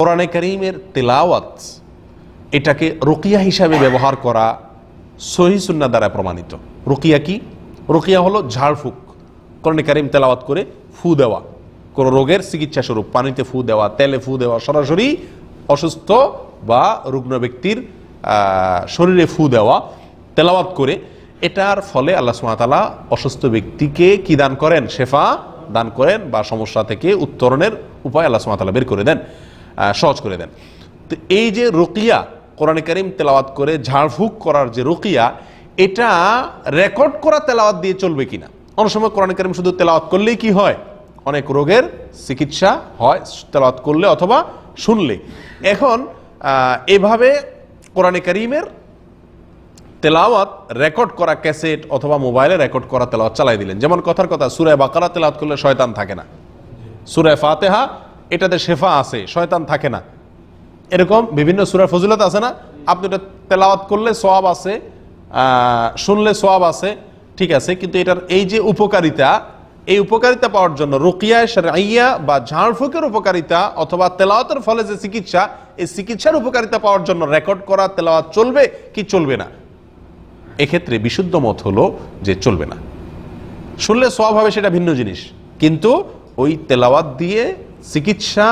কোরআনে করিমের তেলাওয়াত এটাকে রুকিয়া হিসাবে ব্যবহার করা সহি সুন্না দ্বারা প্রমাণিত। রুকিয়া কি? রুকিয়া হলো ঝাড়ফুঁক কোরআনে কারিম তেলাওয়াত করে ফু দেওয়া। কোনো রোগের চিকিৎসা স্বরূপ, পানিতে ফু দেওয়া, তেলে ফু দেওয়া, সরাসরি অসুস্থ বা রুগ্ন ব্যক্তির শরীরে ফু দেওয়া, তেলাওয়াত করে। এটার ফলে আল্লাহ সুমাতালা অসুস্থ ব্যক্তিকে কি দান করেন? শেফা দান করেন বা সমস্যা থেকে উত্তরণের উপায় আল্লাহ সুমাতালা বের করে দেন। সহজ করে দেন। তো এই যে রুকিয়া, কোরআনে কারিম তেলাওয়াত করে ঝাড়ফুঁক করার যে রুকিয়া, এটা রেকর্ড করা তেলাওয়াত দিয়ে চলবে কিনা? অনেক সময় কোরআনে কারিম শুধু তেলাওয়াত করলেই কি হয়? অনেক রোগের চিকিৎসা হয় তেলাওয়াত করলে অথবা শুনলে। এখন এভাবে কোরআনে কারিমের তেলাওয়াত রেকর্ড করা ক্যাসেট অথবা মোবাইলে রেকর্ড করা তেলাওয়াত চালাই দিলেন। যেমন কথার কথা সুরায় বাকারা তেলাওয়াত করলে শয়তান থাকে না। সুরায় ফাতেহা এটাতে শেফা আছে, শয়তান থাকে না। এরকম বিভিন্ন সুরার ফজিলত আছে না? আপনি এটা তেলাওয়াত করলে সোয়াব আছে শুনলে সোয়াব আছে, ঠিক আছে, কিন্তু এটার এই যে উপকারিতা, এই উপকারিতা পাওয়ার জন্য রুকিয়া, শারঈয়া বা ঝাড়ফুকের উপকারিতা অথবা তেলাওয়াতের ফলে যে চিকিৎসা, এই চিকিৎসার উপকারিতা পাওয়ার জন্য রেকর্ড করা, তেলাওয়াত চলবে কি চলবে না? এক্ষেত্রে বিশুদ্ধ মত হলো যে চলবে না। শুনলে সব হবে সেটা ভিন্ন জিনিস, কিন্তু ওই তেলাওয়াত দিয়ে চিকিৎসা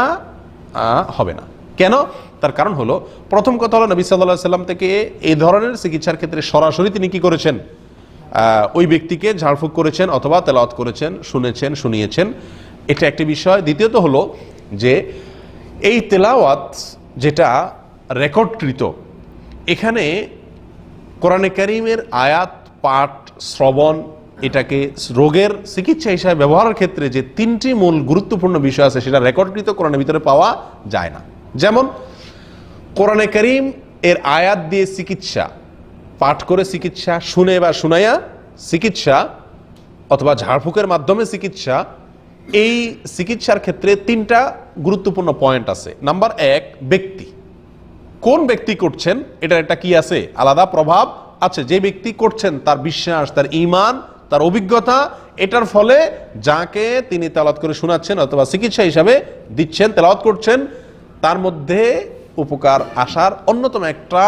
হবে না। কেন? তার কারণ হলো, প্রথম কথা হলো নবী সাল্লাহ সাল্লাম থেকে এই ধরনের চিকিৎসার ক্ষেত্রে সরাসরি তিনি কি করেছেন? ওই ব্যক্তিকে ঝাড়ফুঁক করেছেন অথবা তেলাওয়াত করেছেন, শুনেছেন, শুনিয়েছেন। এটা একটি বিষয়। দ্বিতীয়ত হলো যে, এই তেলাওয়াত যেটা রেকর্ডকৃত, এখানে কোরআনে কারিমের আয়াত, পাঠ, শ্রবণ এটাকে রোগের চিকিৎসা হিসাবে ব্যবহারের ক্ষেত্রে যে তিনটি মূল গুরুত্বপূর্ণ বিষয় আছে, সেটা রেকর্ডকৃত কোরআনের ভিতরে পাওয়া যায় না। যেমন, কোরআনে করিম এর আয়াত দিয়ে চিকিৎসা, পাঠ করে চিকিৎসা, শুনে বা শুনাইয়া চিকিৎসা অথবা ঝাড়ফুঁকের মাধ্যমে চিকিৎসা, এই চিকিৎসার ক্ষেত্রে তিনটা গুরুত্বপূর্ণ পয়েন্ট আছে। নাম্বার এক, ব্যক্তি। কোন ব্যক্তি করছেন, এটার একটা কি আছে? আলাদা প্রভাব আছে। যে ব্যক্তি করছেন, তার বিশ্বাস, তার ইমান তার অভিজ্ঞতা, এটার ফলে যাকে তিনি তেলাওয়াত করে শোনাচ্ছেন অথবা চিকিৎসা হিসাবে দিচ্ছেন, তেলাওয়াত করছেন, তার মধ্যে উপকার আসার অন্যতম একটা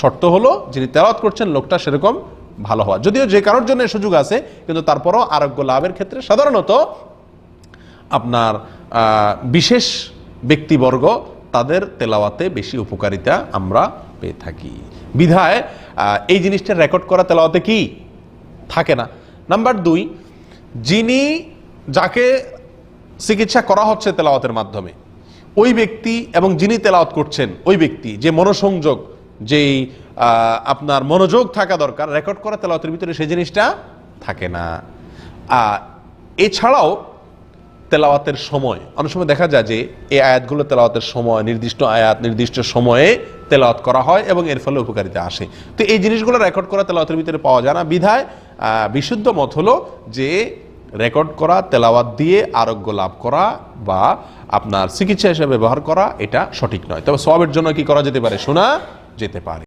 শর্ত হলো, যিনি তেলাওয়াত করছেন, লোকটা সেরকম ভালো হওয়া। যদিও যে কারোর জন্য সুযোগ আছে, কিন্তু তারপরও আরোগ্য লাভের ক্ষেত্রে সাধারণত আপনার বিশেষ ব্যক্তিবর্গ তাদের তেলাওয়াতে বেশি উপকারিতা আমরা পেয়ে থাকি। বিধায় এই জিনিসটা রেকর্ড করা তেলাওয়াতে কি? থাকে না। নাম্বার দুই, যিনি যাকে চিকিৎসা করা হচ্ছে তেলাওয়াতের মাধ্যমে, ওই ব্যক্তি এবং যিনি তেলাওয়াত করছেন ওই ব্যক্তি, যে মনোসংযোগ, যেই আপনার মনোযোগ থাকা দরকার, রেকর্ড করা তেলাওয়াতের ভিতরে সেই জিনিসটা থাকে না। এছাড়াও তেলাওয়াতের সময়, অনেক সময় দেখা যায় যে এই আয়াতগুলো তেলাওয়াতের সময়, নির্দিষ্ট আয়াত, নির্দিষ্ট সময়ে তেলাওয়াত করা হয় এবং এর ফলে উপকারিতা আসে। তো এই জিনিসগুলো রেকর্ড করা তেলাওয়াতের ভিতরে পাওয়া যায় না। বিধায় বিশুদ্ধ মত হলো যে রেকর্ড করা, তেলাওয়াত দিয়ে আরোগ্য লাভ করা বা আপনার চিকিৎসা হিসেবে ব্যবহার করা, এটা সঠিক নয়। তবে সবের জন্য কি করা যেতে পারে? শোনা যেতে পারে।